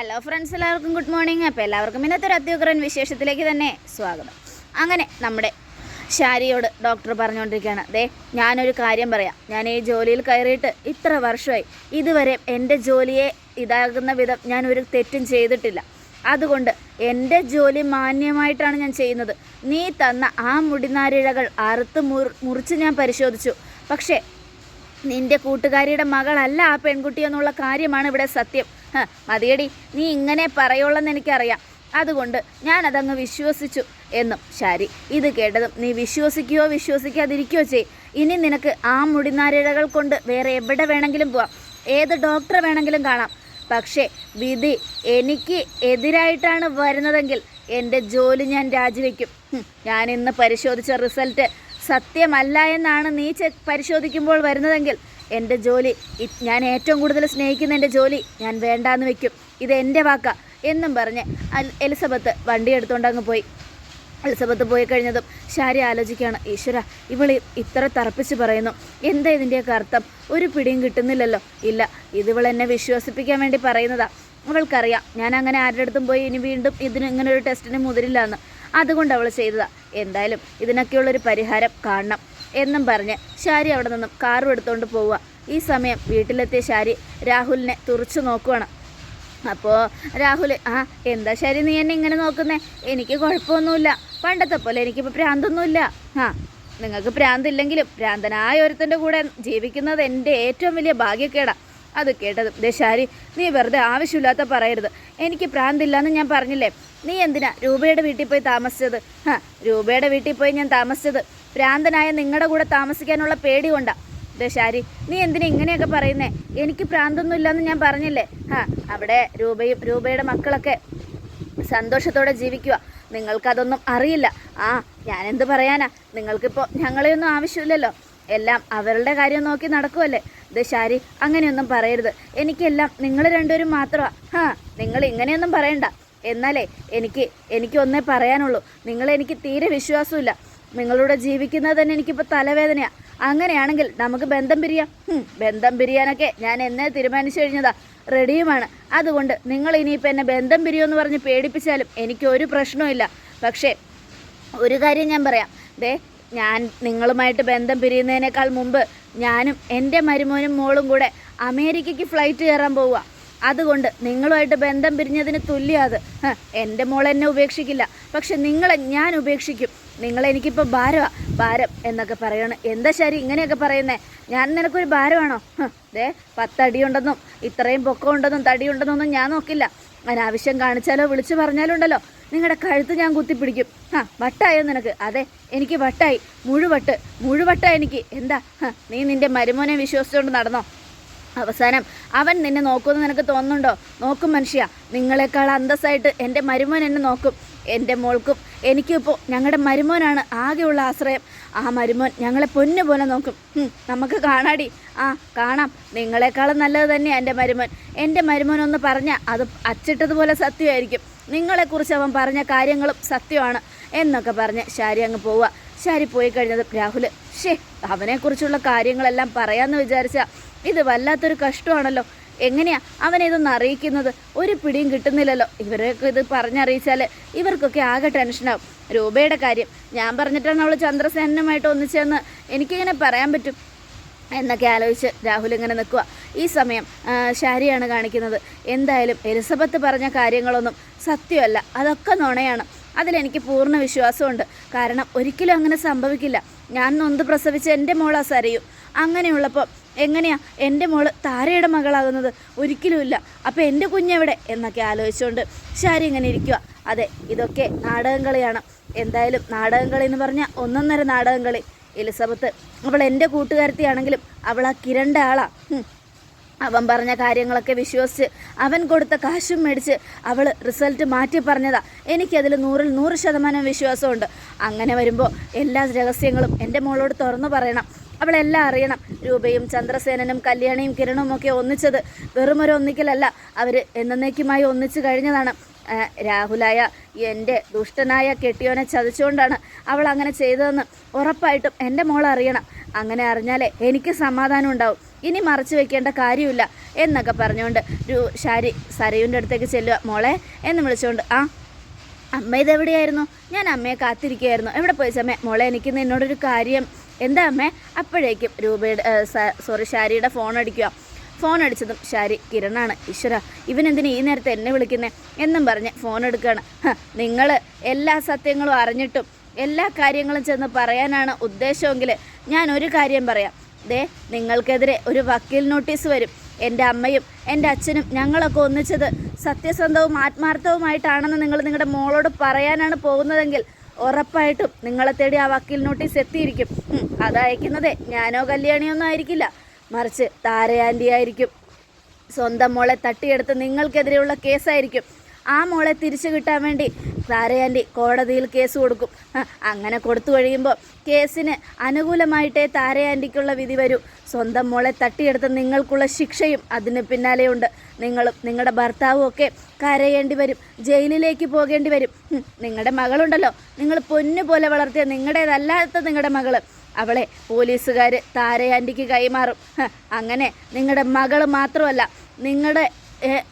Hello friends എല്ലാവർക്കും good morning അപ്പോൾ എല്ലാവർക്കും ഇന്നത്തെ ഒരു അത്യുഗ്രൻ വിശേഷത്തിലേക്ക് തന്നെ സ്വാഗതം. അങ്ങനെ നമ്മുടെ ശാരിയോട് ഡോക്ടർ പറഞ്ഞുകൊണ്ടിരിക്കുകയാണ് ദേ ഞാനൊരു കാര്യം പറയാം. ഞാൻ ഈ ജോലിയിൽ കയറിയിട്ട് ഇത്ര വർഷമായി. ഇതുവരെ എന്റെ ജോലിയെ ഇതാകുന്ന വിധം ഞാൻ ഒരു തെറ്റും ചെയ്തിട്ടില്ല. അതുകൊണ്ട് എന്റെ ജോലി മാന്യമായിട്ടാണ് ഞാൻ ചെയ്യുന്നത്. നീ തന്ന ആ മുടിനാരിഴകൾ അറുത്ത് മുറിച്ച് ഞാൻ പരിശോധിച്ചു. പക്ഷേ നിന്റെ കൂട്ടുകാരിയുടെ മകളല്ല ആ പെൺകുട്ടി എന്നുള്ള കാര്യമാണ് ഇവിടെ സത്യം. മതിയടി. നീ ഇങ്ങനെ പറയുള്ളെന്ന് എനിക്കറിയാം. അതുകൊണ്ട് ഞാനതങ്ങ് വിശ്വസിച്ചു എന്നും ശരി. ഇത് കേട്ടതും നീ വിശ്വസിക്കുകയോ വിശ്വസിക്കാതിരിക്കുകയോ ചെയ്. ഇനി നിനക്ക് ആ മുടിനാരിഴകൾ കൊണ്ട് വേറെ എവിടെ വേണമെങ്കിലും പോവാം. ഏത് ഡോക്ടറെ വേണമെങ്കിലും കാണാം. പക്ഷേ വിധി എനിക്ക് എതിരായിട്ടാണ് വരുന്നതെങ്കിൽ എന്റെ ജോലി ഞാൻ രാജിവെക്കും. ഞാൻ ഇന്ന് പരിശോധിച്ച റിസൾട്ട് സത്യമല്ല എന്നാണ് നീ പരിശോധിക്കുമ്പോൾ വരുന്നതെങ്കിൽ എന്റെ ജോലി ഞാൻ ഏറ്റവും കൂടുതൽ സ്നേഹിക്കുന്ന എന്റെ ജോലി ഞാൻ വേണ്ടാന്ന് വെക്കും. ഇത് എന്റെ വാക്ക എന്നും പറഞ്ഞ് എലിസബത്ത് വണ്ടി എടുത്തുകൊണ്ടങ്ങ് പോയി. എലിസബത്ത് പോയി കഴിഞ്ഞതും ശാരി ആലോചിക്കുകയാണ് ഈശ്വര ഇവൾ ഇത്ര തറപ്പിച്ച് പറയുന്നു. എന്താ ഇതിന്റെയൊക്കെ അർത്ഥം? ഒരു പിടിയും കിട്ടുന്നില്ലല്ലോ. ഇല്ല ഇതിവൾ എന്നെ വിശ്വസിപ്പിക്കാൻ വേണ്ടി പറയുന്നതാ. അവൾക്കറിയാം ഞാൻ അങ്ങനെ ആരുടെ അടുത്തും പോയി ഇനി വീണ്ടും ഇതിന് ഇങ്ങനെ ഒരു ടെസ്റ്റിന് മുതിരില്ല എന്ന് അതുകൊണ്ട് അവൾ ചെയ്തതാ. എന്തായാലും ഇതിനൊക്കെയുള്ളൊരു പരിഹാരം കാണണം. എന്നും പറഞ്ഞ് ശാരി അവിടെ നിന്നും കാറും എടുത്തുകൊണ്ട് പോവുക. ഈ സമയം വീട്ടിലെത്തിയ ശാരി രാഹുലിനെ തുറച്ചു നോക്കുവാണ്. അപ്പോൾ രാഹുൽ ആ എന്താ ശരി നീ എന്നെ ഇങ്ങനെ നോക്കുന്നേ? എനിക്ക് കുഴപ്പമൊന്നുമില്ല. പണ്ടത്തെ പോലെ എനിക്കിപ്പോൾ പ്രാന്തൊന്നുമില്ല. ആ നിങ്ങൾക്ക് പ്രാന്തില്ലെങ്കിലും പ്രാന്തനായ ഒരുത്തന്റെ കൂടെ ജീവിക്കുന്നത് എന്റെ ഏറ്റവും വലിയ ഭാഗ്യക്കേടാ. അത് കേട്ടത് ദേ ശാരി നീ വെറുതെ ആവശ്യമില്ലാത്ത പറയരുത്. എനിക്ക് പ്രാന്തില്ലാന്ന് ഞാൻ പറഞ്ഞില്ലേ? നീ എന്തിനാ രൂപയുടെ വീട്ടിൽ പോയി താമസിച്ചത്? ആ രൂപയുടെ വീട്ടിൽ പോയി ഞാൻ താമസിച്ചത് ഭ്രാന്തനായ നിങ്ങളുടെ കൂടെ താമസിക്കാനുള്ള പേടി കൊണ്ടാ ദേ നീ എന്തിനാ ഇങ്ങനെയൊക്കെ പറയുന്നേ? എനിക്ക് പ്രാന്തൊന്നും ഇല്ലെന്ന് ഞാൻ പറഞ്ഞില്ലേ? ആ അവിടെ രൂപയും രൂപയുടെ മക്കളൊക്കെ സന്തോഷത്തോടെ ജീവിക്കുക നിങ്ങൾക്കതൊന്നും അറിയില്ല. ആ ഞാനെന്ത് പറയാനാ? നിങ്ങൾക്കിപ്പോൾ ഞങ്ങളെയൊന്നും ആവശ്യമില്ലല്ലോ. എല്ലാം അവരുടെ കാര്യം നോക്കി നടക്കുമല്ലേ ദശാരി ശാരി അങ്ങനെയൊന്നും പറയരുത്. എനിക്കെല്ലാം നിങ്ങൾ രണ്ടുപേരും മാത്രമാ. ഹാ നിങ്ങൾ ഇങ്ങനെയൊന്നും പറയണ്ട. എന്നാലേ എനിക്ക് എനിക്കൊന്നേ പറയാനുള്ളൂ. നിങ്ങളെനിക്ക് തീരെ വിശ്വാസമില്ല നിങ്ങളൂടെ ജീവിക്കുന്നത് തന്നെ എനിക്കിപ്പോൾ തലവേദനയാണ് അങ്ങനെയാണെങ്കിൽ നമുക്ക് ബന്ധം പിരിയാം. ബന്ധം പിരിയാനൊക്കെ ഞാൻ എന്നെ തീരുമാനിച്ചു കഴിഞ്ഞതാ. റെഡിയുമാണ്. അതുകൊണ്ട് നിങ്ങൾ ഇനിയിപ്പോൾ എന്നെ ബന്ധം പിരിയുമെന്ന് പറഞ്ഞ് പേടിപ്പിച്ചാലും എനിക്കൊരു പ്രശ്നവുമില്ല പക്ഷേ ഒരു കാര്യം ഞാൻ പറയാം. ദേ ഞാൻ നിങ്ങളുമായിട്ട് ബന്ധം പിരിയുന്നതിനേക്കാൾ മുമ്പ് ഞാനും എന്റെ മരുമോനും മോളും കൂടെ അമേരിക്കയ്ക്ക് ഫ്ലൈറ്റ് കയറാൻ പോവുക. അതുകൊണ്ട് നിങ്ങളുമായിട്ട് ബന്ധം പിരിഞ്ഞതിന് തുല്യം അത്. എന്റെ മോൾ എന്നെ ഉപേക്ഷിക്കില്ല. പക്ഷെ നിങ്ങളെ ഞാൻ ഉപേക്ഷിക്കും. നിങ്ങളെനിക്കിപ്പോൾ ഭാരമാണ് ഭാരം എന്നൊക്കെ പറയണം. എന്താ ശരി ഇങ്ങനെയൊക്കെ പറയുന്നേ? ഞാൻ നിനക്കൊരു ഭാരമാണോ ദേ പത്തടിയുണ്ടെന്നും ഇത്രയും പൊക്കമുണ്ടെന്നും തടിയുണ്ടെന്നൊന്നും ഞാൻ നോക്കില്ല. അനാവശ്യം കാണിച്ചാലോ വിളിച്ചു പറഞ്ഞാലോ ഉണ്ടല്ലോ. നിങ്ങളുടെ കഴുത്ത് ഞാൻ കുത്തിപ്പിടിക്കും. ആ വട്ടായോ നിനക്ക്? അതെ എനിക്ക് വട്ടായി. മുഴുവട്ട് മുഴുവട്ടായി എനിക്ക്. എന്താ? നീ നിന്റെ മരുമോനെ വിശ്വസിച്ചുകൊണ്ട് നടന്നോ? അവസാനം അവൻ നിന്നെ നോക്കുമെന്ന് നിനക്ക് തോന്നുന്നുണ്ടോ? നോക്കും മനുഷ്യ. നിങ്ങളെക്കാൾ അന്തസ്സായിട്ട് എന്റെ മരുമോൻ എന്നെ നോക്കും. എന്റെ മോൾക്കും എനിക്കിപ്പോൾ ഞങ്ങളുടെ മരുമോനാണ് ആകെയുള്ള ആശ്രയം. ആ മരുമോൻ ഞങ്ങളെ പൊന്നു പോലെ നോക്കും. നമുക്ക് കാണാടി. ആ കാണാം. നിങ്ങളെക്കാളും നല്ലത് തന്നെയാണ് എന്റെ മരുമോൻ. എന്റെ മരുമോൻ ഒന്ന് പറഞ്ഞാൽ അത് അച്ചിട്ടതുപോലെ സത്യമായിരിക്കും. നിങ്ങളെക്കുറിച്ച് അവൻ പറഞ്ഞ കാര്യങ്ങളും സത്യമാണ് എന്നൊക്കെ പറഞ്ഞ് ശാരി അങ്ങ് പോവുക. ശാരി പോയി കഴിഞ്ഞത് രാഹുൽ ഷേ അവനെക്കുറിച്ചുള്ള കാര്യങ്ങളെല്ലാം പറയാമെന്ന് വിചാരിച്ച ഇത് വല്ലാത്തൊരു കഷ്ടമാണല്ലോ. എങ്ങനെയാ അവനെ ഇതൊന്ന് അറിയിക്കുന്നത്? ഒരു പിടിയും കിട്ടുന്നില്ലല്ലോ. ഇവരൊക്കെ ഇത് പറഞ്ഞറിയിച്ചാൽ ഇവർക്കൊക്കെ ആകെ ടെൻഷനാവും രൂപയുടെ കാര്യം ഞാൻ പറഞ്ഞിട്ടാണ് അവൾ ചന്ദ്രസേനനുമായിട്ട് ഒന്നിച്ചെന്ന് എനിക്കിങ്ങനെ പറയാൻ പറ്റും. എന്നൊക്കെ ആലോചിച്ച് രാഹുൽ ഇങ്ങനെ നിൽക്കുക ഈ സമയം ശാരിയാണ് കാണിക്കുന്നത്. എന്തായാലും എലിസബത്ത് പറഞ്ഞ കാര്യങ്ങളൊന്നും സത്യമല്ല. അതൊക്കെ നുണയാണ്. അതിലെനിക്ക് പൂർണ വിശ്വാസമുണ്ട്. കാരണം ഒരിക്കലും അങ്ങനെ സംഭവിക്കില്ല. ഞാൻ നൊന്ത് പ്രസവിച്ച എന്റെ മോളാ സരയു. അങ്ങനെയുള്ളപ്പോൾ എങ്ങനെയാ? എന്റെ മോൾ താരയുടെ മകളാകുന്നത് ഒരിക്കലുമില്ല അപ്പോൾ എന്റെ കുഞ്ഞെവിടെ? എന്നൊക്കെ ആലോചിച്ചുകൊണ്ട് ശാരി ഇങ്ങനെ ഇരിക്കുക അതെ ഇതൊക്കെ നാടകം കളിയാണ് എന്തായാലും നാടകം കളി എന്ന് പറഞ്ഞാൽ ഒന്നൊന്നര നാടകം കളി എലിസബത്ത് അവൾ എന്റെ കൂട്ടുകാരത്തിയാണെങ്കിലും അവൾ ആ കിരണ്ട അവൻ പറഞ്ഞ കാര്യങ്ങളൊക്കെ വിശ്വസിച്ച് അവൻ കൊടുത്ത കാശും മേടിച്ച് അവൾ റിസൾട്ട് മാറ്റി പറഞ്ഞതാ. എനിക്കതിൽ നൂറിൽ നൂറ് ശതമാനം വിശ്വാസമുണ്ട്. അങ്ങനെ വരുമ്പോൾ എല്ലാ രഹസ്യങ്ങളും എന്റെ മോളോട് തുറന്നു പറയണം. അവളെല്ലാം അറിയണം. രൂപയും ചന്ദ്രസേനനും കല്യാണിയും കിരണും ഒക്കെ ഒന്നിച്ചത് വെറുമൊരു ഒന്നിക്കലല്ല. അവർ എന്നേക്കുമായി ഒന്നിച്ചു കഴിഞ്ഞതാണ്. രാഹുലായ എന്റെ ദുഷ്ടനായ കെട്ടിയോനെ ചതിച്ചുകൊണ്ടാണ് അവൾ അങ്ങനെ ചെയ്തതെന്ന് ഉറപ്പായിട്ടും എന്റെ മോൾ അറിയണം. അങ്ങനെ അറിഞ്ഞാലേ എനിക്ക് സമാധാനം ഉണ്ടാവും. ഇനി മറച്ചു വെക്കേണ്ട കാര്യമില്ല എന്നൊക്കെ പറഞ്ഞുകൊണ്ട് ഒരു ശാരി സരയുന്റെ അടുത്തേക്ക് ചെല്ലുക. മോളെ എന്ന് വിളിച്ചുകൊണ്ട് ആ അമ്മ ഇതെവിടെയായിരുന്നു? ഞാൻ അമ്മയെ കാത്തിരിക്കുകയായിരുന്നു. എവിടെ പോയി സമയം മോളെ എനിക്ക് നിന്നോടൊരു കാര്യം എന്താ അമ്മേ? അപ്പോഴേക്കും രൂപയുടെ സോറി ഷാരിയുടെ ഫോൺ അടിക്കുക. ഫോൺ അടിച്ചതും ഷാരി കിരണാണ്. ഈശ്വര ഇവനെന്തിനാ ഈ നേരത്തെ എന്നെ വിളിക്കുന്നേ? എന്നും പറഞ്ഞ് ഫോൺ എടുക്കുകയാണ്. നിങ്ങൾ എല്ലാ സത്യങ്ങളും അറിഞ്ഞിട്ടും എല്ലാ കാര്യങ്ങളും ചെന്ന് പറയാനാണ് ഉദ്ദേശമെങ്കിൽ ഞാൻ ഒരു കാര്യം പറയാം. ദേ നിങ്ങൾക്കെതിരെ ഒരു വക്കീൽ നോട്ടീസ് വരും. എന്റെ അമ്മയും എന്റെ അച്ഛനും ഞങ്ങളൊക്കെ ഒന്നിച്ചത് സത്യസന്ധവും ആത്മാർത്ഥവുമായിട്ടാണെന്ന് നിങ്ങൾ നിങ്ങളുടെ മോളോട് പറയാനാണ് പോകുന്നതെങ്കിൽ ഉറപ്പായിട്ടും നിങ്ങളെ തേടി ആ വക്കീൽ നോട്ടീസ് എത്തിയിരിക്കും. അത് അയക്കുന്നതേ ഞാനോ കല്യാണിയൊന്നും ആയിരിക്കില്ല. മറിച്ച് താരയാന്റി ആയിരിക്കും. സ്വന്തം മോളെ തട്ടിയെടുത്ത് നിങ്ങൾക്കെതിരെയുള്ള കേസായിരിക്കും. ആ മോളെ തിരിച്ചു കിട്ടാൻ വേണ്ടി താരയാന്റി കോടതിയിൽ കേസ് കൊടുക്കും. അങ്ങനെ കൊടുത്തു കഴിയുമ്പോൾ കേസിന് അനുകൂലമായിട്ടേ താരയാന്റിക്കുള്ള വിധി വരൂ. സ്വന്തം മോളെ തട്ടിയെടുത്ത് നിങ്ങൾക്കുള്ള ശിക്ഷയും അതിന് പിന്നാലെയുണ്ട്. നിങ്ങളും നിങ്ങളുടെ ഭർത്താവും ഒക്കെ കരയേണ്ടി വരും. ജയിലിലേക്ക് പോകേണ്ടി വരും. നിങ്ങളുടെ മകളുണ്ടല്ലോ. നിങ്ങൾ പൊന്നു പോലെ വളർത്തിയ നിങ്ങളുടേതല്ലാത്ത നിങ്ങളുടെ മകൾ. അവളെ പോലീസുകാർ താരയാന്റിക്ക് കൈമാറും. അങ്ങനെ നിങ്ങളുടെ മകൾ മാത്രമല്ല നിങ്ങളുടെ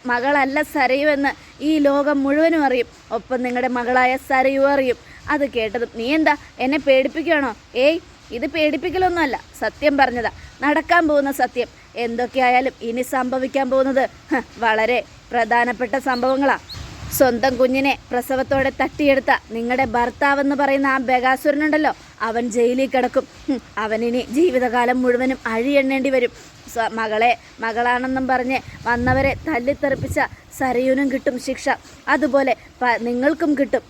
മകളല്ല സരയുവെന്ന് ഈ ലോകം മുഴുവനും അറിയും. ഒപ്പം നിങ്ങളുടെ മകളായ സരയു അറിയും. അത് കേട്ടതും നീ എന്താ എന്നെ പേടിപ്പിക്കുകയാണോ? ഏയ് ഇത് പേടിപ്പിക്കലൊന്നുമല്ല. സത്യം പറഞ്ഞതാ. നടക്കാൻ പോകുന്ന സത്യം. എന്തൊക്കെയായാലും ഇനി സംഭവിക്കാൻ പോകുന്നത് വളരെ പ്രധാനപ്പെട്ട സംഭവങ്ങളാ. സ്വന്തം കുഞ്ഞിനെ പ്രസവത്തോടെ തട്ടിയെടുത്ത നിങ്ങളുടെ ഭർത്താവെന്ന് പറയുന്ന ആ ബഗാസുരനുണ്ടല്ലോ അവൻ ജയിലിൽ കിടക്കും. അവനിനി ജീവിതകാലം മുഴുവനും അഴിയെണ്ണേണ്ടി വരും. മകളെ മകളാണെന്നും പറഞ്ഞ് വന്നവരെ തല്ലിത്തെറിപ്പിച്ച സരയുനും കിട്ടും ശിക്ഷ. അതുപോലെ നിങ്ങൾക്കും കിട്ടും.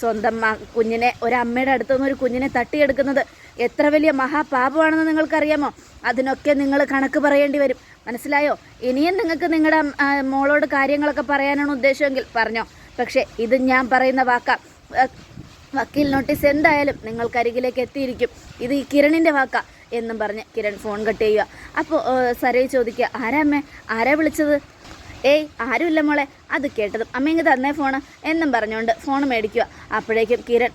സ്വന്തം കുഞ്ഞിനെ ഒരമ്മയുടെ അടുത്തുനിന്ന് ഒരു കുഞ്ഞിനെ തട്ടിയെടുക്കുന്നത് എത്ര വലിയ മഹാപാപമാണെന്ന് നിങ്ങൾക്കറിയാമോ? അതിനൊക്കെ നിങ്ങൾ കണക്ക് പറയേണ്ടി വരും. മനസ്സിലായോ? ഇനിയും നിങ്ങൾക്ക് നിങ്ങളുടെ മോളോട് കാര്യങ്ങളൊക്കെ പറയാനാണ് ഉദ്ദേശമെങ്കിൽ പറഞ്ഞോ. പക്ഷേ ഇത് ഞാൻ പറയുന്ന വാക്കാം. വക്കീൽ നോട്ടീസ് എന്തായാലും നിങ്ങൾക്കരികിലേക്ക് എത്തിയിരിക്കും. ഇത് ഈ കിരണിന്റെ വാക്കാ എന്നും പറഞ്ഞ് കിരൺ ഫോൺ കട്ട് ചെയ്യുക. അപ്പോൾ സരയ് ചോദിക്കുക ആരാ അമ്മേ? ആരാ വിളിച്ചത്? ഏയ് ആരുമില്ല മോളെ. അത് കേട്ടതും അമ്മ ഇങ്ങ് തന്നേ ഫോണ്. എന്നും പറഞ്ഞുകൊണ്ട് ഫോൺ മേടിക്കുക. അപ്പോഴേക്കും കിരൺ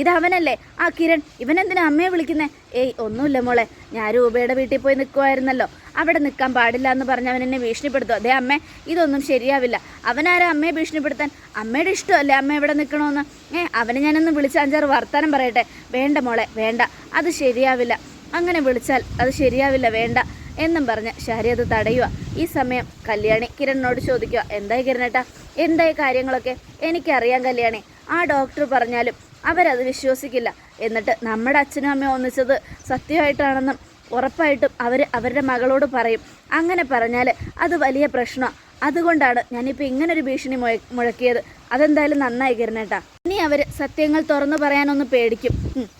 ഇതവനല്ലേ? ആ കിരൺ ഇവനെന്തിനാ അമ്മയെ വിളിക്കുന്നേ? ഏയ് ഒന്നുമില്ല മോളെ. ഞാൻ രൂപയുടെ വീട്ടിൽ പോയി നിൽക്കുമായിരുന്നല്ലോ അവിടെ നിൽക്കാൻ പാടില്ല എന്ന് പറഞ്ഞ് അവൻ എന്നെ ഭീഷണിപ്പെടുത്തും അതേ അമ്മേ ഇതൊന്നും ശരിയാവില്ല. അവനാരാ അമ്മയെ ഭീഷണിപ്പെടുത്താൻ? അമ്മയുടെ ഇഷ്ടമല്ലേ അമ്മ എവിടെ നിൽക്കണമെന്ന് ഏ അവനെ ഞാനൊന്ന് വിളിച്ച് അഞ്ചാറ് വർത്താനം പറയട്ടെ. വേണ്ട മോളെ വേണ്ട. അത് ശരിയാവില്ല. അങ്ങനെ വിളിച്ചാൽ അത് ശരിയാവില്ല വേണ്ട. എന്നും പറഞ്ഞ് ഷഹരി അത് തടയുക. ഈ സമയം കല്യാണി കിരണിനോട് ചോദിക്കുക എന്തായി കിരണേട്ടാ എന്തായി കാര്യങ്ങളൊക്കെ? എനിക്കറിയാം കല്യാണി. ആ ഡോക്ടർ പറഞ്ഞാലും അവരത് വിശ്വസിക്കില്ല. എന്നിട്ട് നമ്മുടെ അച്ഛനും അമ്മയും ഒന്നിച്ചത് സത്യമായിട്ടാണെന്നും ഉറപ്പായിട്ടും അവർ അവരുടെ മകളോട് പറയും. അങ്ങനെ പറഞ്ഞാൽ അത് വലിയ പ്രശ്നമാണ് അതുകൊണ്ടാണ് ഞാനിപ്പോൾ ഇങ്ങനൊരു ഭീഷണി മുഴ മുഴക്കിയത്. അതെന്തായാലും നന്നായി കിരണേട്ടാ ഇനി അവർ സത്യങ്ങൾ തുറന്നു പറയാനൊന്ന് പേടിക്കും.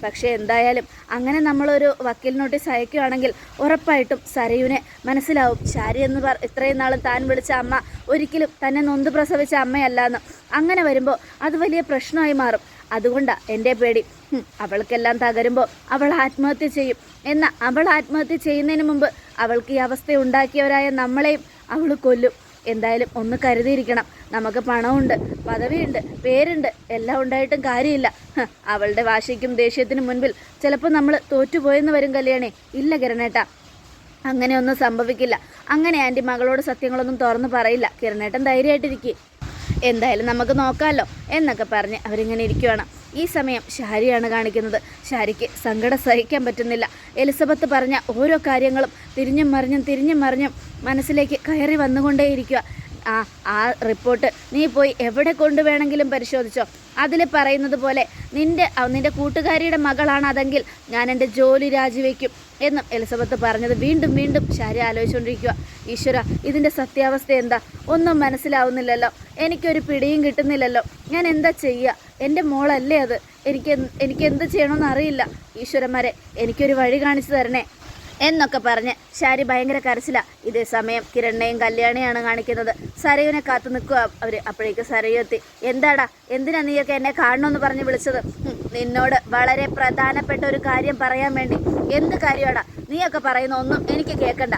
പക്ഷെ എന്തായാലും അങ്ങനെ നമ്മളൊരു വക്കീൽ നോട്ടീസ് അയക്കുകയാണെങ്കിൽ ഉറപ്പായിട്ടും സരയുനെ മനസ്സിലാവും. ശാരി എന്ന് പറ ഇത്രയും നാളും താൻ വിളിച്ച അമ്മ ഒരിക്കലും തന്നെ നൊന്ത് പ്രസവിച്ച അമ്മയല്ലാന്ന്. അങ്ങനെ വരുമ്പോൾ അത് വലിയ പ്രശ്നമായി മാറും. അതുകൊണ്ടാണ് എന്റെ പേടി. അവൾക്കെല്ലാം തകരുമ്പോൾ അവൾ ആത്മഹത്യ ചെയ്യും. എന്നാൽ അവൾ ആത്മഹത്യ ചെയ്യുന്നതിന് മുമ്പ് അവൾക്ക് ഈ അവസ്ഥ ഉണ്ടാക്കിയവരായ നമ്മളെയും അവൾ കൊല്ലും. എന്തായാലും ഒന്ന് കരുതിയിരിക്കണം. നമുക്ക് പണമുണ്ട് പദവിയുണ്ട് പേരുണ്ട് എല്ലാം ഉണ്ടായിട്ടും കാര്യമില്ല. അവളുടെ വാശിക്കും ദേഷ്യത്തിനും മുൻപിൽ ചിലപ്പോൾ നമ്മൾ തോറ്റുപോയെന്ന് വരും കല്യാണേ. ഇല്ല കിരണേട്ട അങ്ങനെയൊന്നും സംഭവിക്കില്ല. അങ്ങനെ ആന്റി മകളോട് സത്യങ്ങളൊന്നും തുറന്നു പറയില്ല. കിരണേട്ടൻ ധൈര്യമായിട്ടിരിക്കുക എന്തായാലും നമുക്ക് നോക്കാമല്ലോ എന്നൊക്കെ പറഞ്ഞ് അവരിങ്ങനെ ഇരിക്കുവാണ്. ഈ സമയം ഷാരിയാണ് കാണിക്കുന്നത്. ഷാരിക്ക് സങ്കടം സഹിക്കാൻ പറ്റുന്നില്ല. എലിസബത്ത് പറഞ്ഞ ഓരോ കാര്യങ്ങളും തിരിഞ്ഞും മറിഞ്ഞും തിരിഞ്ഞും മറിഞ്ഞും മനസ്സിലേക്ക് കയറി വന്നുകൊണ്ടേയിരിക്കുക. ആ ആ റിപ്പോർട്ട് നീ പോയി എവിടെ കൊണ്ടുവേണമെങ്കിലും പരിശോധിച്ചോ. അതിൽ പറയുന്നത് പോലെ നിന്റെ നിന്റെ കൂട്ടുകാരിയുടെ മകളാണ് അതെങ്കിൽ ഞാൻ എന്റെ ജോലി രാജിവെക്കും എന്നും എലിസബത്ത് പറഞ്ഞത് വീണ്ടും വീണ്ടും ശാരി ആലോചിച്ചുകൊണ്ടിരിക്കുക. ഈശ്വര ഇതിന്റെ സത്യാവസ്ഥ എന്താ? ഒന്നും മനസ്സിലാവുന്നില്ലല്ലോ. എനിക്കൊരു പിടിയും കിട്ടുന്നില്ലല്ലോ. ഞാൻ എന്താ ചെയ്യുക? എന്റെ മോളല്ലേ അത്? എനിക്ക് എനിക്ക് എന്ത് ചെയ്യണമെന്ന് അറിയില്ല. ഈശ്വരന്മാരെ എനിക്കൊരു വഴി കാണിച്ചു തരണേ. എന്നൊക്കെ പറഞ്ഞ് ശാരി ഭയങ്കര കരച്ചില. ഇതേ സമയം കിരണ്ണയും കല്യാണിയാണ് കാണിക്കുന്നത്. സരയുനെ കാത്തു നിൽക്കുക അവർ അപ്പോഴേക്ക് സരയു എത്തി. എന്താടാ? എന്തിനാ നീയൊക്കെ എന്നെ കാണണമെന്ന് പറഞ്ഞ് വിളിച്ചത്? നിന്നോട് വളരെ പ്രധാനപ്പെട്ട ഒരു കാര്യം പറയാൻ വേണ്ടി. എന്ത് കാര്യമാടാ നീയൊക്കെ പറയുന്ന ഒന്നും എനിക്ക് കേൾക്കണ്ട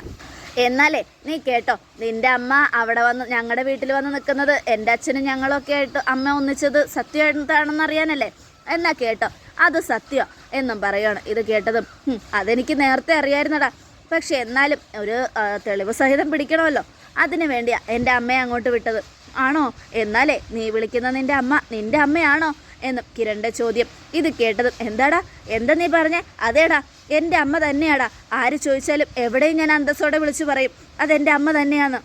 എന്നാലേ നീ കേട്ടോ. നിന്റെ അമ്മ അവിടെ വന്ന് ഞങ്ങളുടെ വീട്ടിൽ വന്ന് നിൽക്കുന്നത്. എന്റെ അച്ഛനും ഞങ്ങളൊക്കെ ആയിട്ട് അമ്മ ഒന്നിച്ചത് സത്യമായിട്ടാണെന്ന് അറിയാനല്ലേ എന്നാ കേട്ടോ? അത് സത്യം എന്നും പറയാണ്. ഇത് കേട്ടതും. "ഹും, അതെനിക്ക് നേരത്തെ അറിയായിരുന്നടാ. പക്ഷെ എന്നാലും ഒരു തെളിവ് സഹിതം പിടിക്കണമല്ലോ. അതിനു വേണ്ടിയാ എന്റെ അമ്മയെ അങ്ങോട്ട് വിട്ടത്. ആണോ? എന്നാലേ നീ വിളിക്കുന്ന നിന്റെ അമ്മ നിന്റെ അമ്മയാണോ? എന്നും കിരണിന്റെ ചോദ്യം. ഇത് കേട്ടതും എന്താടാ? എന്താ നീ പറഞ്ഞേ? അതേടാ എന്റെ അമ്മ തന്നെയാടാ. ആര് ചോദിച്ചാലും എവിടെയും ഞാൻ അന്തസ്സോടെ വിളിച്ചു പറയും. അതെന്റെ അമ്മ തന്നെയാണ്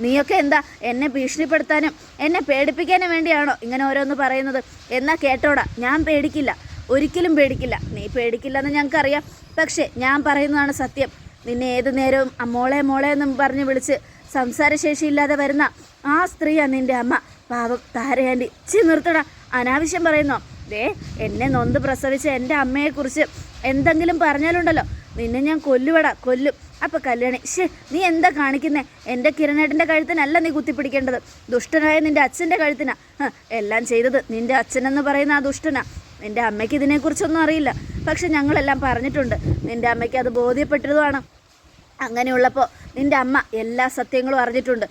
നീയൊക്കെ എന്താ എന്നെ ഭീഷണിപ്പെടുത്താനും എന്നെ പേടിപ്പിക്കാനും വേണ്ടിയാണോ ഇങ്ങനെ ഓരോന്ന് പറയുന്നത്? എന്നാ കേട്ടോടാ ഞാൻ പേടിക്കില്ല. ഒരിക്കലും പേടിക്കില്ല. നീ പേടിക്കില്ലെന്ന് ഞങ്ങൾക്കറിയാം. പക്ഷേ ഞാൻ പറയുന്നതാണ് സത്യം. നിന്നെ ഏത് നേരവും അമ്മോളെ മോളെ മോളെ എന്നും പറഞ്ഞ് വിളിച്ച് സംസാരശേഷിയില്ലാതെ വരുന്ന ആ സ്ത്രീയാണ് നിന്റെ അമ്മ. പാവം താരയാണ്ടി. ചി നിർത്തടാ. അനാവശ്യം പറയുന്നോ? ദേ എന്നെ നൊന്ത് പ്രസവിച്ച എന്റെ അമ്മയെക്കുറിച്ച് എന്തെങ്കിലും പറഞ്ഞാലുണ്ടല്ലോ. നിന്നെ ഞാൻ കൊല്ലുവടാ കൊല്ലും. അപ്പൊ കല്യാണി ഷേ നീ എന്താ കാണിക്കുന്നേ? എന്റെ കിരണേട്ടന്റെ കഴുത്തിനല്ല നീ കുത്തിപ്പിടിക്കേണ്ടത്. ദുഷ്ടനായ നിന്റെ അച്ഛന്റെ കഴുത്തിനാ. എല്ലാം ചെയ്തത് നിന്റെ അച്ഛനെന്ന് പറയുന്ന ആ ദുഷ്ടനാ. നിന്റെ അമ്മയ്ക്ക് ഇതിനെക്കുറിച്ചൊന്നും അറിയില്ല. പക്ഷെ ഞങ്ങളെല്ലാം പറഞ്ഞിട്ടുണ്ട്. നിന്റെ അമ്മയ്ക്ക് അത് ബോധ്യപ്പെട്ടതുമാണ്. അങ്ങനെയുള്ളപ്പോൾ നിന്റെ അമ്മ എല്ലാ സത്യങ്ങളും അറിഞ്ഞിട്ടുണ്ട്.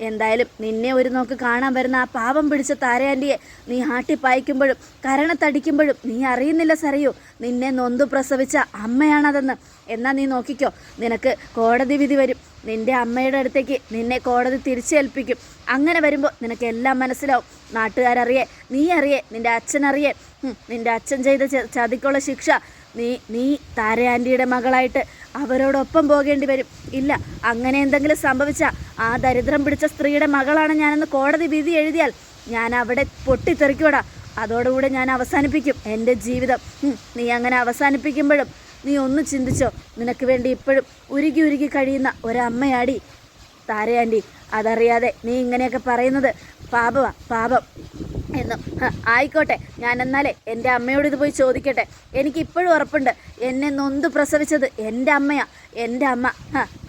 എന്തായാലും നിന്നെ ഒരു നോക്ക് കാണാൻ വരുന്ന ആ പാപം പിടിച്ച താരയാന്റിയെ നീ ആട്ടിപ്പായിക്കുമ്പോഴും കരണത്തടിക്കുമ്പോഴും നീ അറിയുന്നില്ല സറിയോ നിന്നെ നൊന്തു പ്രസവിച്ച അമ്മയാണതെന്ന്. എന്നാ നീ നോക്കിക്കോ. നിനക്ക് കോടതി വിധി വരും. നിന്റെ അമ്മയുടെ അടുത്തേക്ക് നിന്നെ കോടതി തിരിച്ചേൽപ്പിക്കും. അങ്ങനെ വരുമ്പോൾ നിനക്ക് എല്ലാം മനസ്സിലാവും. നാട്ടുകാരറിയേ നീ അറിയേ നിന്റെ അച്ഛൻ അറിയേ നിന്റെ അച്ഛൻ ചെയ്ത ചതിക്കുള്ള ശിക്ഷ നീ നീ താര ആന്റിയുടെ മകളായിട്ട് അവരോടൊപ്പം പോകേണ്ടി വരും. ഇല്ല അങ്ങനെ എന്തെങ്കിലും സംഭവിച്ചാൽ ആ ദരിദ്രം പിടിച്ച സ്ത്രീയുടെ മകളാണ് ഞാനെന്ന് കോടതി വിധി എഴുതിയാൽ ഞാൻ അവിടെ പൊട്ടിത്തെറിക്കൂടാ അതോടുകൂടെ ഞാൻ അവസാനിപ്പിക്കും എന്റെ ജീവിതം. നീ അങ്ങനെ അവസാനിപ്പിക്കുമ്പോഴും നീ ഒന്ന് ചിന്തിച്ചോ നിനക്ക് വേണ്ടി ഇപ്പോഴും ഉരുകി ഉരുകി കഴിയുന്ന ഒരമ്മയാടി. താരയാന്റി അതറിയാതെ നീ ഇങ്ങനെയൊക്കെ പറയുന്നത് പാപമാ പാപം. എന്നും. ആയിക്കോട്ടെ. ഞാൻ എന്നാലേ എന്റെ അമ്മയോട് ഇത് പോയി ചോദിക്കട്ടെ. എനിക്ക് ഇപ്പോഴും ഉറപ്പുണ്ട്. എന്നെ നൊന്ത് പ്രസവിച്ചത് എന്റെ അമ്മയാ. എന്റെ അമ്മ.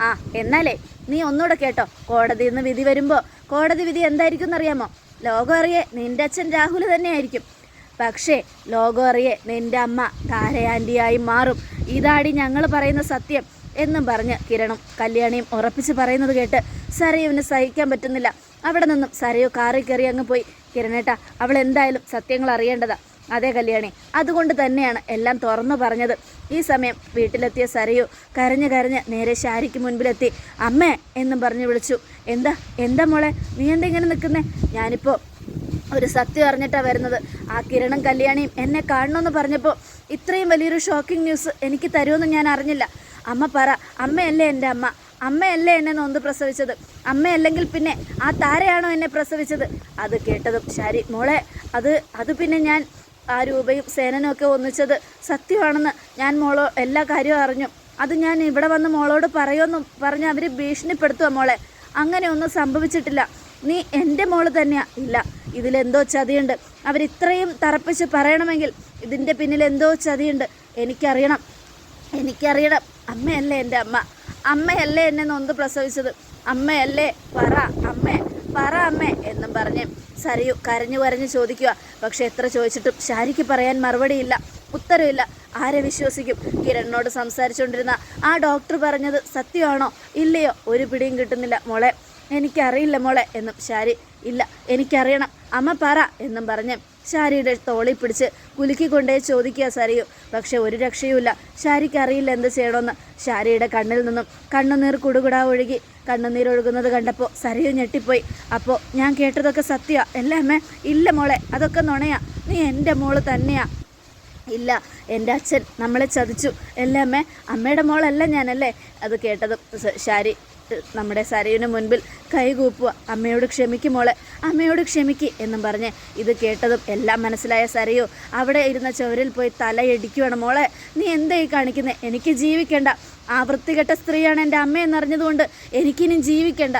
ആ എന്നാലേ നീ ഒന്നുകൂടെ കേട്ടോ. കോടതിയിൽ നിന്ന് വിധി വരുമ്പോൾ കോടതി വിധി എന്തായിരിക്കും എന്നറിയാമോ ലോകം അറിയേ നിന്റെ അച്ഛൻ രാഹുൽ തന്നെയായിരിക്കും. പക്ഷേ ലോകം അറിയെ നിന്റെ അമ്മ താരയാന്റിയായി മാറും. ഇതാടി ഞങ്ങൾ പറയുന്ന സത്യം എന്നും പറഞ്ഞ് കിരണും കല്യാണിയും ഉറപ്പിച്ച് പറയുന്നത് കേട്ട് സരയുവിന് സഹിക്കാൻ പറ്റുന്നില്ല. അവിടെ നിന്നും സരയു കാറി കയറി അങ്ങ് പോയി. കിരണേട്ട അവൾ എന്തായാലും സത്യങ്ങൾ അറിയേണ്ടതാ. അതേ കല്യാണി അതുകൊണ്ട് തന്നെയാണ് എല്ലാം തുറന്നു പറഞ്ഞത്. ഈ സമയം വീട്ടിലെത്തിയ സരയു കരഞ്ഞു കരഞ്ഞ് നേരെ ശാരിക്ക് മുൻപിലെത്തി. അമ്മേ എന്നും പറഞ്ഞു വിളിച്ചു. എന്താ എന്താ മോളെ നീ എന്താ ഇങ്ങനെ നിൽക്കുന്നേ? ഞാനിപ്പോൾ ഒരു സത്യം അറിഞ്ഞിട്ടാണ് വരുന്നത്. ആ കിരണും കല്യാണിയും എന്നെ കാണണമെന്ന് പറഞ്ഞപ്പോൾ ഇത്രയും വലിയൊരു ഷോക്കിംഗ് ന്യൂസ് എനിക്ക് തരുമെന്ന് ഞാൻ അറിഞ്ഞില്ല. അമ്മ പറ അമ്മയല്ലേ എന്റെ അമ്മ? അമ്മയല്ലേ എന്നെ നൊന്ത് പ്രസവിച്ചത്? അമ്മയല്ലെങ്കിൽ പിന്നെ ആ താരയാണോ എന്നെ പ്രസവിച്ചത്? അത് കേട്ടതും ശരി മോളെ അത് അത് പിന്നെ ഞാൻ ആ രൂപയും സേനനും ഒക്കെ ഒന്നിച്ചത് സത്യമാണെന്ന് ഞാൻ മോളോ എല്ലാ കാര്യവും അറിഞ്ഞു. അത് ഞാൻ ഇവിടെ വന്ന് മോളോട് പറയുമെന്ന് പറഞ്ഞ് അവർ ഭീഷണിപ്പെടുത്തുക മോളെ. അങ്ങനെയൊന്നും സംഭവിച്ചിട്ടില്ല. നീ എന്റെ മോൾ തന്നെയാ. ഇല്ല ഇതിലെന്തോ ചതിയുണ്ട്. അവരിത്രയും തറപ്പിച്ച് പറയണമെങ്കിൽ ഇതിന്റെ പിന്നിൽ എന്തോ ചതിയുണ്ട്. എനിക്കറിയണം. എനിക്കറിയണം. അമ്മയല്ലേ എന്റെ അമ്മ. അമ്മയല്ലേ എന്നെ നൊന്ത് പ്രസവിച്ചത്? അമ്മയല്ലേ? പറ അമ്മേ പറ അമ്മേ എന്നും പറഞ്ഞ് സരയു കരഞ്ഞു കരഞ്ഞു ചോദിക്കുക. പക്ഷെ എത്ര ചോദിച്ചിട്ടും ശാരിക്ക് പറയാൻ മറുപടിയില്ല. ഉത്തരവില്ല. ആരെ വിശ്വസിക്കും? കിരണിനോട് സംസാരിച്ചുകൊണ്ടിരുന്ന ആ ഡോക്ടർ പറഞ്ഞത് സത്യമാണോ? ഇല്ലയോ? ഒരു പിടിയും കിട്ടുന്നില്ല. മോളെ എനിക്കറിയില്ല മോളെ എന്നും ശാരി ഇല്ല എനിക്കറിയണം. അമ്മ പറ എന്നും പറഞ്ഞ് ശാരിയുടെ തോളി പിടിച്ച് കുലുക്കിക്കൊണ്ടേ ചോദിക്കുക സരിയു. പക്ഷെ ഒരു രക്ഷയുമില്ല. ശാരിക്ക് അറിയില്ല എന്ത് ചെയ്യണമെന്ന്. ശാരിയുടെ കണ്ണിൽ നിന്നും കണ്ണുനീർ കുടുകുടാ ഒഴുകി. കണ്ണുനീർ ഒഴുകുന്നത് കണ്ടപ്പോൾ സരിയു ഞെട്ടിപ്പോയി. അപ്പോൾ ഞാൻ കേട്ടതൊക്കെ സത്യമാ അല്ലേ അമ്മേ ഇല്ല മോളെ അതൊക്കെ നുണയാ. നീ എന്റെ മോൾ തന്നെയാ. ഇല്ല എന്റെ അച്ഛൻ നമ്മളെ ചതിച്ചു. അല്ലേ അമ്മേ അമ്മയുടെ മോളല്ല ഞാനല്ലേ? അത് കേട്ടതും ശാരി നമ്മുടെ സരയുവിന് മുൻപിൽ കൈകൂപ്പുക അമ്മയോട് ക്ഷമിക്കും മോളെ. അമ്മയോട് ക്ഷമിക്ക് എന്നും പറഞ്ഞ് ഇത് കേട്ടതും എല്ലാം മനസ്സിലായ സരയു അവിടെ ഇരുന്ന ചുവരിൽ പോയി തലയടിക്കുവാണ് മോളെ നീ എന്തായി കാണിക്കുന്നത് എനിക്ക് ജീവിക്കേണ്ട. ആ വൃത്തികെട്ട സ്ത്രീയാണ് എന്റെ അമ്മയെന്നറിഞ്ഞതുകൊണ്ട് എനിക്കിനി ജീവിക്കണ്ട.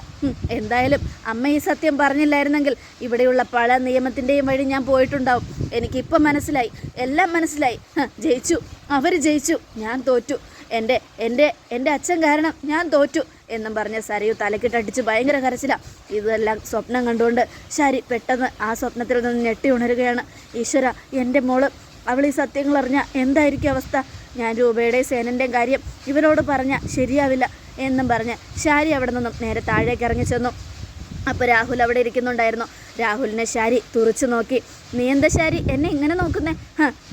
എന്തായാലും അമ്മ ഈ സത്യം പറഞ്ഞില്ലായിരുന്നെങ്കിൽ ഇവിടെയുള്ള പല നിയമത്തിന്റെയും വഴി ഞാൻ പോയിട്ടുണ്ടാവും. എനിക്കിപ്പം മനസ്സിലായി. എല്ലാം മനസ്സിലായി. ജയിച്ചു. അവർ ജയിച്ചു. ഞാൻ തോറ്റു. എന്റെ എന്റെ എന്റെ അച്ഛൻ കാരണം ഞാൻ തോറ്റു. എന്നും പറഞ്ഞ് സരയു തലക്കിട്ടടിച്ച് ഭയങ്കര കരച്ചിലാണ് ഇതെല്ലാം സ്വപ്നം കണ്ടുകൊണ്ട് ശരി പെട്ടെന്ന് ആ സ്വപ്നത്തിൽ നിന്ന് ഞെട്ടി ഉണരുകയാണ്. ഈശ്വര എന്റെ മോൾ അവൾ ഈ സത്യങ്ങൾ അറിഞ്ഞ എന്തായിരിക്കും അവസ്ഥ? ഞാൻ രൂപയുടെയും സേനന്റെയും കാര്യം ഇവരോട് പറഞ്ഞാൽ ശരിയാവില്ല എന്നും പറഞ്ഞ് ശാരി അവിടെ നിന്നും നേരെ താഴേക്ക് ഇറങ്ങി ചെന്നു. അപ്പോൾ രാഹുൽ അവിടെ ഇരിക്കുന്നുണ്ടായിരുന്നു. രാഹുലിനെ ശാരി തുറച്ചു നോക്കി. നീ എന്താ ശാരി? എന്നെ ഇങ്ങനെ നോക്കുന്നേ?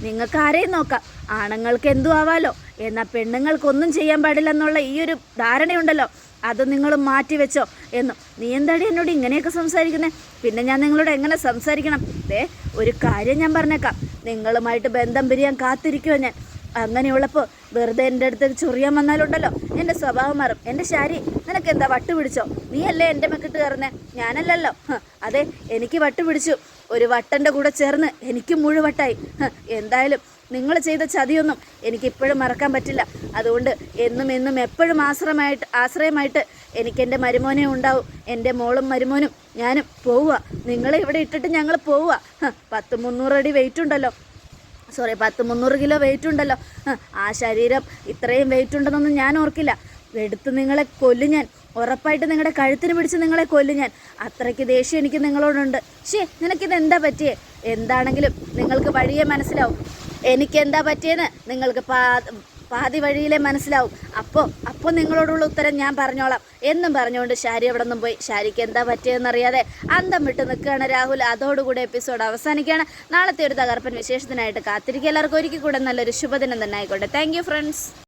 നിങ്ങൾക്ക് ആരെയും നോക്കാം. ആണുങ്ങൾക്ക് എന്തു ആവാലോ. എന്നാൽ പെണ്ണുങ്ങൾക്കൊന്നും ചെയ്യാൻ പാടില്ല എന്നുള്ള ഈ ഒരു ധാരണയുണ്ടല്ലോ. അത് നിങ്ങൾ മാറ്റി വെച്ചോ എന്നും. നീ എന്താടി എന്നോട് ഇങ്ങനെയൊക്കെ സംസാരിക്കുന്നത് പിന്നെ ഞാൻ നിങ്ങളോട് എങ്ങനെ സംസാരിക്കണം? ദേ ഒരു കാര്യം ഞാൻ പറഞ്ഞേക്കാം. നിങ്ങളുമായിട്ട് ബന്ധം പിരിയാൻ കാത്തിരിക്കുമോ ഞാൻ. അങ്ങനെയുള്ളപ്പോൾ വെറുതെ എന്റെ അടുത്ത് ചൊറിയാൻ വന്നാലുണ്ടല്ലോ. എന്റെ സ്വഭാവം മാറും. എന്റെ ശാരി നിനക്ക് എന്താ വട്ട് പിടിച്ചോ? നീയല്ലേ എന്റെ മെക്കിട്ട് കയറുന്നേ? ഞാനല്ലല്ലോ. അതെ എനിക്ക് വട്ട് പിടിച്ചു. ഒരു വട്ടന്റെ കൂടെ ചേർന്ന് എനിക്ക് മുഴുവട്ടായി. എന്തായാലും നിങ്ങൾ ചെയ്ത ചതിയൊന്നും എനിക്കിപ്പോഴും മറക്കാൻ പറ്റില്ല. അതുകൊണ്ട് എന്നും എന്നും എപ്പോഴും ആശ്രയമായിട്ട് ആശ്രയമായിട്ട് എനിക്ക് എന്റെ മരുമോനെ ഉണ്ടാവും. എന്റെ മോളും മരുമോനും ഞാനും പോവുക. നിങ്ങളെ ഇവിടെ ഇട്ടിട്ട് ഞങ്ങൾ പോവുക. പത്ത് മുന്നൂറ് അടി വെയിറ്റ് ഉണ്ടല്ലോ. സോറി പത്ത് മുന്നൂറ് കിലോ വെയിറ്റ് ഉണ്ടല്ലോ. ആ ശരീരം ഇത്രയും വെയിറ്റ് ഉണ്ടെന്നൊന്നും ഞാൻ ഓർക്കില്ല. എടുത്ത് നിങ്ങളെ കൊല്ലും ഞാൻ. ഉറപ്പായിട്ട് നിങ്ങളുടെ കഴുത്തിന് പിടിച്ച് നിങ്ങളെ കൊല്ലും ഞാൻ. അത്രയ്ക്ക് ദേഷ്യം എനിക്ക് നിങ്ങളോടുണ്ട്. ശേ നിനക്കിത് എന്താ പറ്റിയേ? എന്താണെങ്കിലും നിങ്ങൾക്ക് വഴിയെ മനസ്സിലാവും. എനിക്ക് എന്താ പറ്റിയെന്ന് നിങ്ങൾക്ക് പാ പാതി വഴിയിലെ മനസ്സിലാവും. അപ്പോൾ അപ്പോൾ നിങ്ങളോടുള്ള ഉത്തരം ഞാൻ പറഞ്ഞോളാം. എന്നും പറഞ്ഞുകൊണ്ട് ഷാരി അവിടെ നിന്നും പോയി. ഷാരിക്ക് എന്താ പറ്റിയെന്നറിയാതെ അന്തം വിട്ട് നിൽക്കുകയാണ് രാഹുൽ. അതോടുകൂടി എപ്പിസോഡ് അവസാനിക്കുകയാണ്. നാളത്തെ ഒരു തകർപ്പൻ വിശേഷത്തിനായിട്ട് കാത്തിരിക്കുക. എല്ലാവർക്കും ഒരിക്കൽ കൂടെ നല്ലൊരു ശുഭദിനം തന്നെ ആയിക്കോട്ടെ. Thank friends